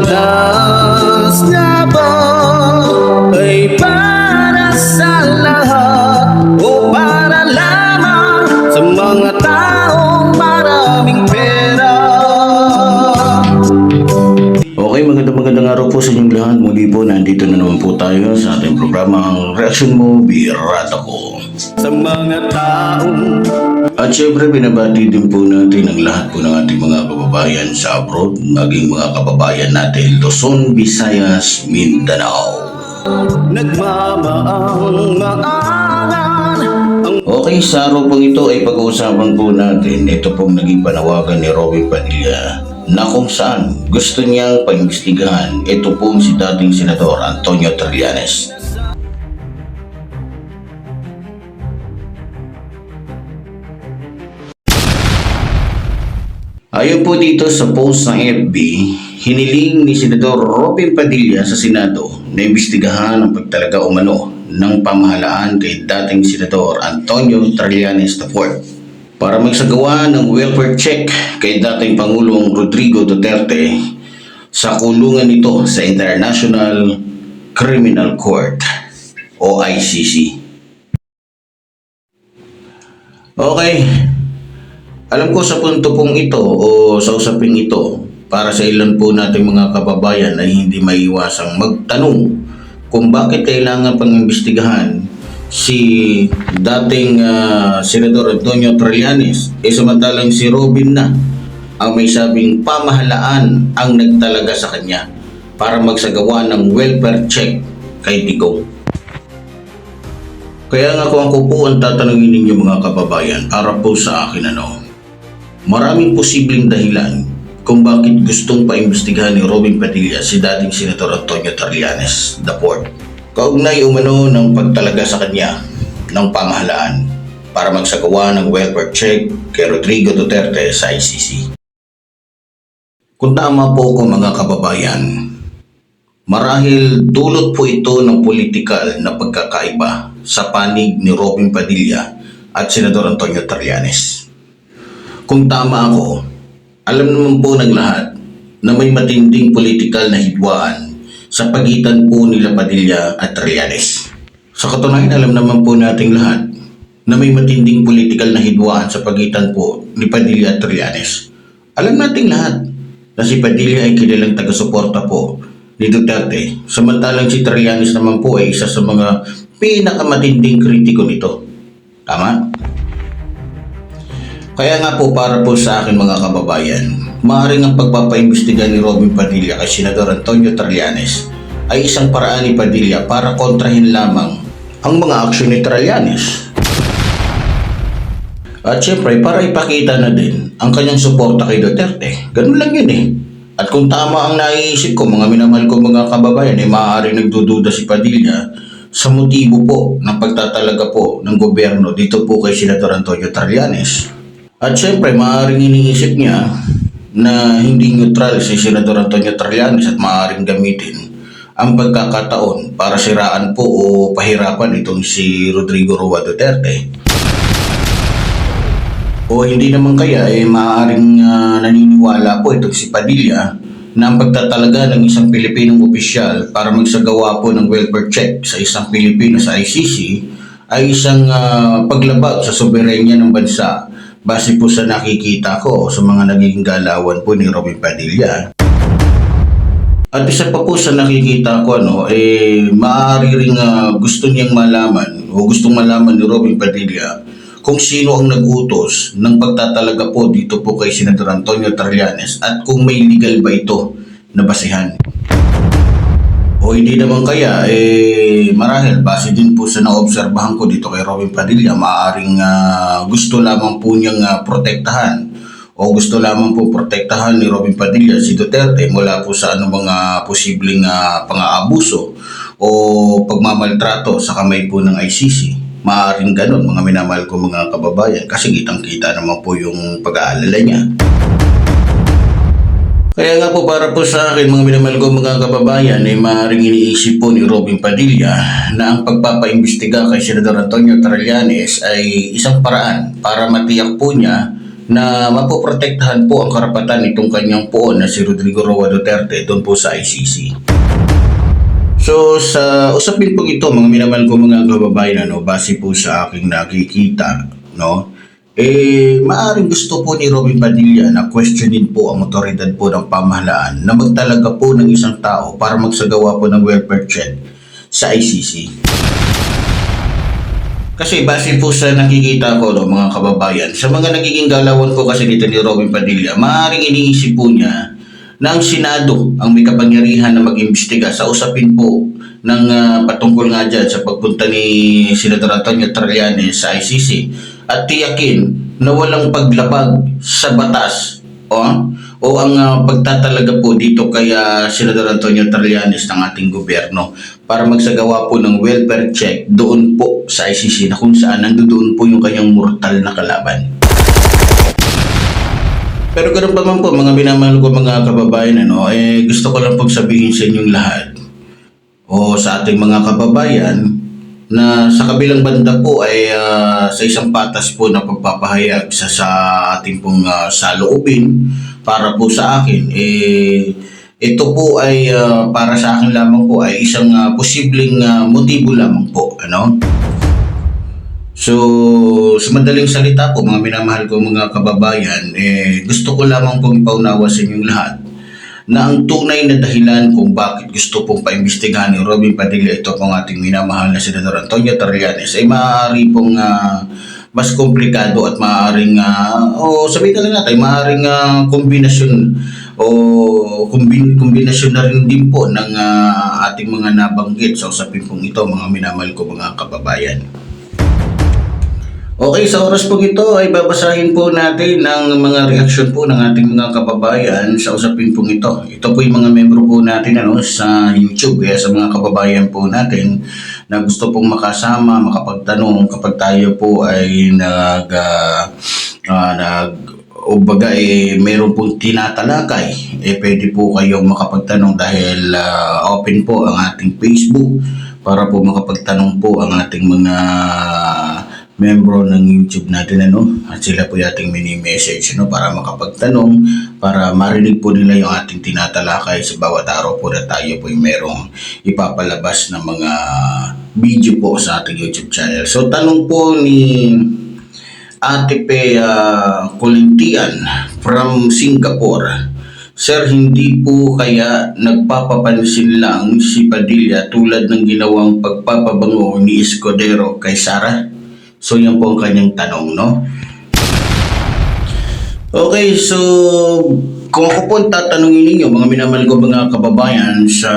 batas nga ba ay para sa lahat O para lamang sa mga taong maraming pera Okay, magandang magandang araw po sa inyong lahat. Muli po, nandito na naman po tayo sa ating programang Reaction Mo, Birata ko. Sa mga taong... At syempre, binabati din po natin ang lahat po ng ating mga kababayan sa abroad, maging mga kababayan natin, Luzon, Visayas, Mindanao. Nagmamaang maangan ang Okay, sa araw pong ito ay pag-uusapan po natin ito pong naging panawagan ni Robin Padilla na kung saan gusto niyang paimbestigahan ito pong si dating Senador Antonio Trillanes. Ayon po dito sa post ng FB, hiniling ni Senador Robin Padilla sa Senado na imbestigahan ang pagtalaga umano ng pamahalaan kay dating Senador Antonio Trillanes IV para magsagawa ng welfare check kay dating Pangulong Rodrigo Duterte sa kulungan nito sa International Criminal Court o ICC. Okay, alam ko sa punto pong ito o sa usaping ito, para sa ilan po nating mga kababayan ay hindi maiwasang magtanong kung bakit kailangan pang imbestigahan si dating ah, Senador Antonio Trillanes eh samantalang si Robin na ang may sabing pamahalaan ang nagtalaga sa kanya para magsagawa ng welfare check kay Digong. Kaya nga kung ako po ang tatanungin ninyo mga kababayan para po sa akin ano, Maraming posibleng dahilan kung bakit gustong paimbestigahan ni Robin Padilla si dating Senator Antonio Trillanes IV. Kaugnay umano ng pagtalaga sa kanya ng pamahalaan para magsagawa ng welfare check kay Rodrigo Duterte sa ICC. Kung tama po ko mga kababayan, marahil dulot po ito ng politikal na pagkakaiba sa panig ni Robin Padilla at Senador Antonio Trillanes. Kung tama ako, alam naman po ng lahat na may matinding politikal na hidwaan sa pagitan po nila Padilla at Trillanes. Sa katunayan, alam naman po nating lahat na may matinding politikal na hidwaan sa pagitan po ni Padilla at Trillanes. Alam nating lahat na si Padilla ay kilalang taga-suporta po ni Duterte, samantalang si Trillanes naman po ay isa sa mga pinakamatinding kritiko nito. Tama? Kaya nga po para po sa akin mga kababayan, maaaring ang pagpapaimbestiga ni Robin Padilla kay Senador Antonio Trillanes ay isang paraan ni Padilla para kontrahin lamang ang mga aksyon ni Trillanes. At syempre, para ipakita na din ang kanyang suporta kay Duterte. Ganun lang yun eh. At kung tama ang naiisip ko, mga minamahal ko mga kababayan, eh maaaring nagdududa si Padilla sa motibo po ng pagtatalaga po ng gobyerno dito po kay Senador Antonio Trillanes. At syempre, maaaring iniisip niya na hindi neutral si Senador Antonio Trillanes at maaaring gamitin ang pagkakataon para siraan po o pahirapan itong si Rodrigo Roa Duterte. O hindi naman kaya eh maaaring ah, naniniwala po itong si Padilla na ang pagtatalaga ng isang Pilipinong opisyal para magsagawa po ng welfare check sa isang Pilipino sa ICC ay isang ah, paglabag sa soberenya ng bansa base po sa nakikita ko sa mga naging galawan po ni Robin Padilla. At isa pa po sa nakikita ko ano, eh maaari ring ah, gusto niyang malaman o gustong malaman ni Robin Padilla kung sino ang nagutos ng pagtatalaga po dito po kay Senator Antonio Trillanes at kung may legal ba ito na basihan. O hindi naman kaya, eh marahil base din po sa naobserbahan ko dito kay Robin Padilla, maaaring ah, gusto lamang po niyang ah, protektahan o gusto lamang po protektahan ni Robin Padilla si Duterte mula po sa anumang mga posibleng ah, pang-aabuso o pagmamaltrato sa kamay po ng ICC. Maaaring ganun mga minamahal ko mga kababayan kasi kitang kita naman po yung pag-aalala niya. Kaya nga po para po sa akin mga minamahal ko mga kababayan ay maaaring iniisip po ni Robin Padilla na ang pagpapaimbestiga kay Senador Antonio Trillanes ay isang paraan para matiyak po niya na mapoprotektahan po ang karapatan nitong kanyang poon na si Rodrigo Roa Duterte doon po sa ICC. So sa usapin po ito mga minamahal ko mga kababayan ano, base po sa aking nakikita no, eh maaring gusto po ni Robin Padilla na questionin po ang otoridad po ng pamahalaan na magtalaga po ng isang tao para magsagawa po ng welfare check sa ICC. Kasi base po sa nakikita ko no, mga kababayan, sa mga nagiging galawan ko kasi dito ni Robin Padilla, maaaring iniisip po niya na ang Senado ang may kapangyarihan na mag-imbestiga sa usapin po ng ah, patungkol nga dyan sa pagpunta ni Senador Antonio Trillanes sa ICC at tiyakin na walang paglabag sa batas o, o ang ah, pagtatalaga po dito kay ah, Senador Antonio Trillanes ng ating gobyerno para magsagawa po ng welfare check doon po sa ICC na kung saan nandoon po yung kanyang mortal na kalaban. Pero ganun pa man po, mga minamahal ko mga kababayan, ano, eh, gusto ko lang pong sabihin sa inyong lahat o sa ating mga kababayan na sa kabilang banda po ay ah, sa isang patas po na pagpapahayag sa, sa ating pong ah, saloobin para po sa akin, eh, ito po ay ah, para sa akin lamang po ay isang ah, posibleng ah, motibo lamang po, ano? So, sa madaling salita po, mga minamahal ko mga kababayan, eh, gusto ko lamang pong ipaunawa sa inyong lahat na ang tunay na dahilan kung bakit gusto pong paimbestigahan ni Robin Padilla ito pong ating minamahal na Senador Antonio Trillanes ay maaari pong ah, mas komplikado at maaaring, ah, o sabihin na lang natin, maaaring ah, kombinasyon o kombin, kombinasyon na rin din po ng ah, ating mga nabanggit sa usapin pong ito, mga minamahal ko mga kababayan. Okay, sa oras po ito ay babasahin po natin ang mga reaksyon po ng ating mga kababayan sa usapin pong ito. Ito po yung mga membro po natin ano, sa YouTube, kaya sa mga kababayan po natin na gusto pong makasama, makapagtanong kapag tayo po ay nag, ah, ah, nag o baga eh, meron pong tinatalakay, eh pwede po kayong makapagtanong dahil ah, open po ang ating Facebook para po makapagtanong po ang ating mga membro ng YouTube natin ano at sila po yung ating mini-message no para makapagtanong para marinig po nila yung ating tinatalakay sa bawat araw po na tayo po yung merong ipapalabas na mga video po sa ating YouTube channel. So tanong po ni Ate Pe uh, from Singapore. Sir, hindi po kaya nagpapapansin lang si Padilla tulad ng ginawang pagpapabango ni Escudero kay Sara? So yan po ang kanyang tanong, no? Okay, so kung ako po tatanungin ninyo, mga minamahal ko mga kababayan, sa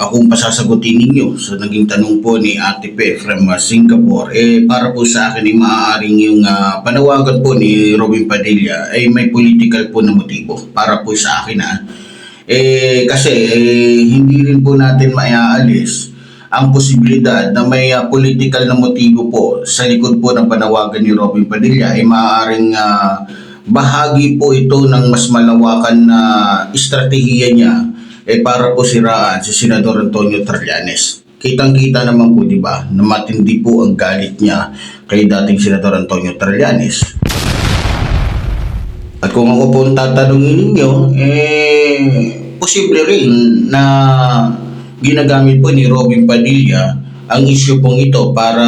akong pasasagutin ninyo sa naging tanong po ni Ate Pe from uh, Singapore, eh para po sa akin ay maaaring yung uh, panawagan po ni Robin Padilla ay may political po na motibo para po sa akin ha. Eh kasi eh, hindi rin po natin maiaalis ang posibilidad na may uh, political na motibo po sa likod po ng panawagan ni Robin Padilla ay maaaring uh, bahagi po ito ng mas malawakan na estratehiya niya eh para po siraan si Senador Antonio Trillanes. Kitang-kita naman po, di ba, na matindi po ang galit niya kay dating Senador Antonio Trillanes. At kung ako po ang tatanungin ninyo, eh, posible rin na ginagamit po ni Robin Padilla ang issue pong ito para,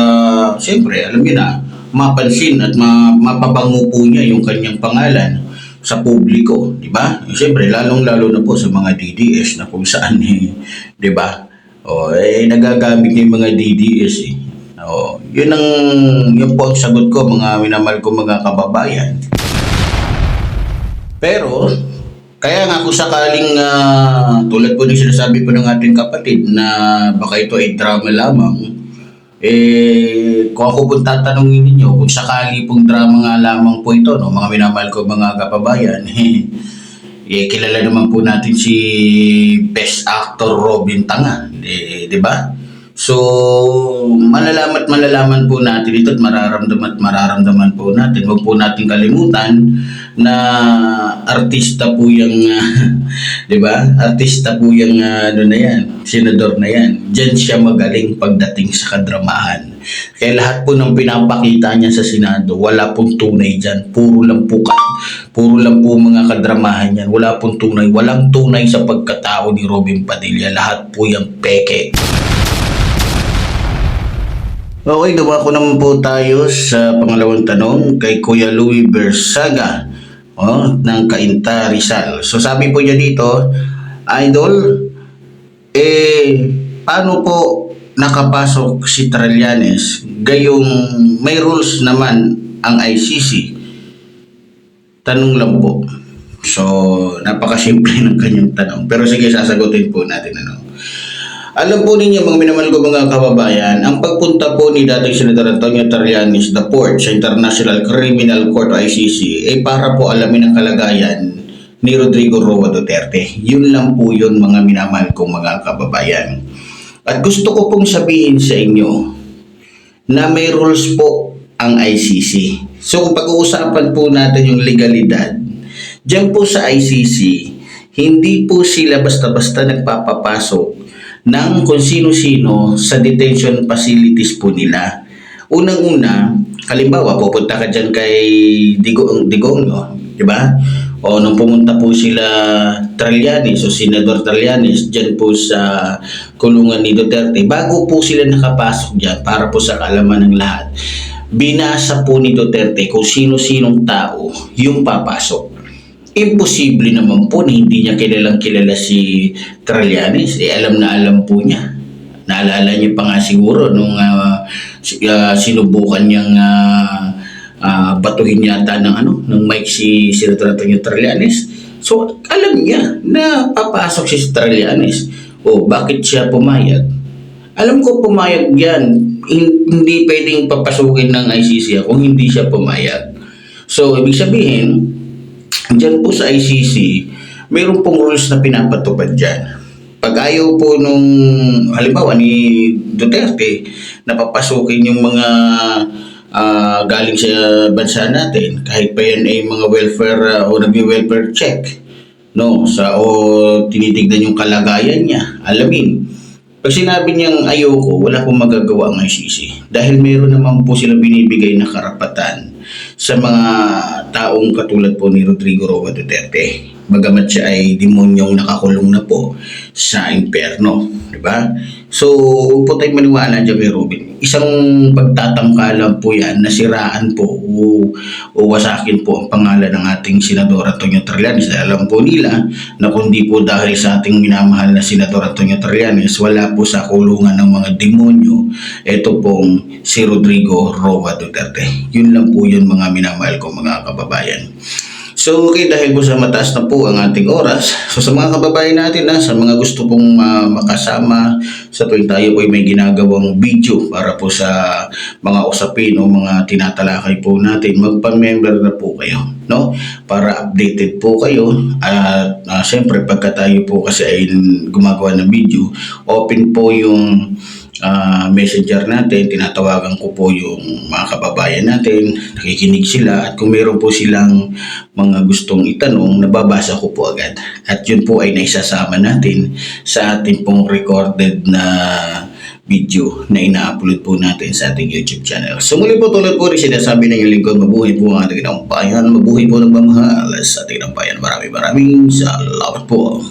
siyempre, alam niyo na, mapansin at ma- mapabango po niya yung kanyang pangalan sa publiko, di ba? Siyempre, lalong-lalo na po sa mga DDS na kung saan, eh, di ba? O, eh, nagagamit yung mga DDS eh. O, yun ang, yun po ang sagot ko, mga minamahal ko mga kababayan. Pero, kaya nga kung sakaling ah, tulad po ng sinasabi po ng ating kapatid na baka ito ay drama lamang, eh, kung ako po tatanungin ninyo, kung sakali pong drama nga lamang po ito, no, mga minamahal ko mga kapabayan, eh, kilala naman po natin si Best Actor Robin Tanga, di, di ba? So, malalaman malalaman po natin ito at mararamdaman at mararamdaman po natin. Huwag po natin kalimutan na artista po yung, ah, di ba? Artista po yung ah, ano na yan, senador na yan. Diyan siya magaling pagdating sa kadramahan. Kaya lahat po ng pinapakita niya sa Senado, wala pong tunay dyan. Puro lang po. Puro lang po mga kadramahan yan. Wala pong tunay. Walang tunay sa pagkatao ni Robin Padilla. Lahat po yung peke. Okay, dumako naman po tayo sa pangalawang tanong kay Kuya Louis Bersaga oh, ng Cainta Rizal. So sabi po niya dito, Idol, eh, paano po nakapasok si Trillanes gayong may rules naman ang ICC? Tanong lang po. So, napakasimple ng kanyang tanong. Pero sige, sasagutin po natin ano. Alam po ninyo mga minamahal ko mga kababayan, ang pagpunta po ni dating Senator Antonio Trillanes port sa International Criminal Court ICC ay para po alamin ang kalagayan ni Rodrigo Roa Duterte. Yun lang po yun mga minamahal kong mga kababayan. At gusto ko pong sabihin sa inyo na may rules po ang ICC. So kung pag-uusapan po natin yung legalidad, dyan po sa ICC, hindi po sila basta-basta nagpapapasok ng kung sino-sino sa detention facilities po nila. Unang-una, halimbawa, pupunta ka dyan kay Digong, Digong no? di ba? O nung pumunta po sila Trillanes o Senador Trillanes dyan po sa kulungan ni Duterte, bago po sila nakapasok dyan para po sa kaalaman ng lahat, binasa po ni Duterte kung sino-sinong tao yung papasok imposible naman po na hindi niya kilalang kilala si Trillanes. Eh, alam na alam po niya. Naalala niyo pa nga siguro nung si- ah, sinubukan niyang ah, ah, batuhin yata ng ano, ng mic si Senator Antonio Trillanes. So, alam niya na papasok si Trillanes. O, bakit siya pumayag? Alam ko pumayag yan. Hin- Hindi pwedeng papasukin ng ICC kung hindi siya pumayag. So, ibig sabihin, Diyan po sa ICC, mayroon pong rules na pinapatupad dyan. Pag ayaw po nung, halimbawa ni Duterte, na papasukin yung mga ah, galing sa bansa natin, kahit pa yan ay mga welfare ah, o nagwi-welfare check, no, sa o tinitignan yung kalagayan niya, alamin. Pag sinabi niyang ayoko, wala pong magagawa ang ICC. Dahil meron naman po silang binibigay na karapatan sa mga taong katulad po ni Rodrigo Roa Duterte. Bagamat siya ay demonyong nakakulong na po sa imperno. Di ba? So, huwag po tayong maniwala dyan kay Robin. Isang pagtatangkalan po yan, nasiraan po o, o wasakin po ang pangalan ng ating Senador Antonio Trillanes. Dahil alam po nila na kundi po dahil sa ating minamahal na Senador Antonio Trillanes, wala po sa kulungan ng mga demonyo, ito pong si Rodrigo Roa Duterte. Yun lang po yun mga minamahal ko mga kababayan. So okay, dahil po sa mataas na po ang ating oras, so sa mga kababayan natin na sa mga gusto pong ah, makasama sa tuwing tayo po ay may ginagawang video para po sa mga usapin o mga tinatalakay po natin, magpa-member na po kayo, no? Para updated po kayo at ah, syempre pagka tayo po kasi ay gumagawa ng video, open po yung ah, messenger natin, tinatawagan ko po yung mga kababayan natin, nakikinig sila at kung meron po silang mga gustong itanong, nababasa ko po agad. At yun po ay naisasama natin sa ating pong recorded na video na ina-upload po natin sa ating YouTube channel. So muli po tulad po rin sinasabi ng lingkod, mabuhay po ang ating ng bayan, mabuhay po ng mamahal sa ating ng bayan. Maraming maraming salamat po.